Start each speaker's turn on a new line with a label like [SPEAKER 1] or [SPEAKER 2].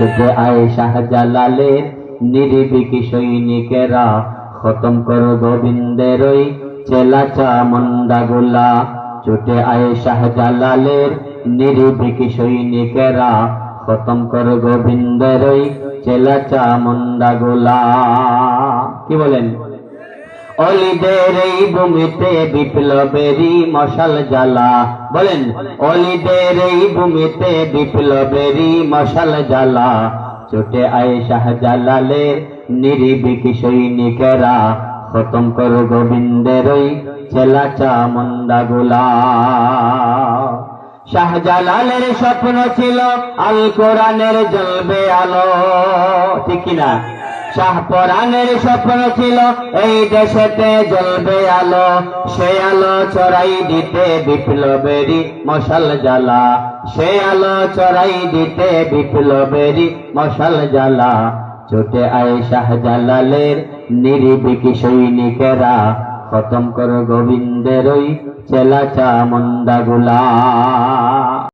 [SPEAKER 1] ছুটে আয় শাহজালালের নিরিবিকি সৈনিকেরা খতম কর গোবিন্দের ওই চেলা চামুন্ডা গোলা। ছুটে আয় শাহজালালের নিরিবিকি সৈনিকেরা খতম কর গোবিন্দের ওই চেলা চামুন্ডা গোলা। কি বলেন? অলিদের এই ভূমিতে বিপ্লবেরই মশাল জ্বালা। বলেন, অলিদের এই ভূমিতে বিপ্লবেরই মশাল জ্বালা। চোটে আয় নিরিবিকি সৈনিকেরা, খতম কর গোবিন্দের ওই চেলা চামুন্ডা গুলা শাহজালালের স্বপ্ন ছিল আল কোরআনের জ্বলবে আলো। ঠিক কিনা? শাহপরানের স্বপ্ন ছিল, এই দেশেতে জ্বলবে আলো। সে আলো চড়াই দিতে বিপ্লবেরই মশাল জ্বালা। সে আলো চড়াই দিতে বিপ্লবেরই মশাল জ্বালা। চোটে আয় শাহজালালের নিরিবিকি সৈনিকেরা, খতম কর গোবিন্দের ওই চেলা চামুন্ডা গুলা